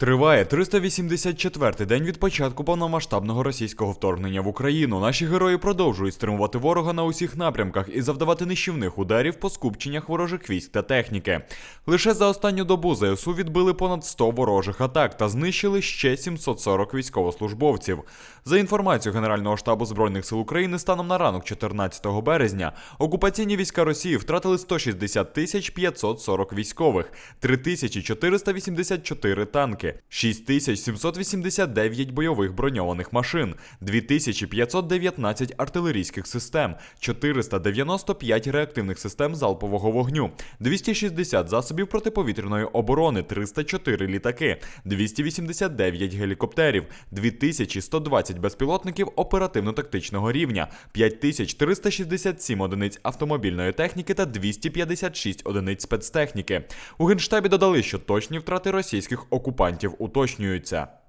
Триває 384-й день від початку повномасштабного російського вторгнення в Україну. Наші герої продовжують стримувати ворога на усіх напрямках і завдавати нищівних ударів по скупченнях ворожих військ та техніки. Лише за останню добу ЗСУ відбили понад 100 ворожих атак та знищили ще 740 військовослужбовців. За інформацією Генерального штабу збройних сил України, станом на ранок 14 березня окупаційні війська Росії втратили 160 тисяч 540 військових, 3484 танки, 6789 бойових броньованих машин, 2519 артилерійських систем, 495 реактивних систем залпового вогню, 260 засобів протиповітряної оборони, 304 літаки, 289 гелікоптерів, 2120 безпілотників оперативно-тактичного рівня, 5367 одиниць автомобільної техніки та 256 одиниць спецтехніки. У генштабі додали, що точні втрати російських окупантів уточнюються.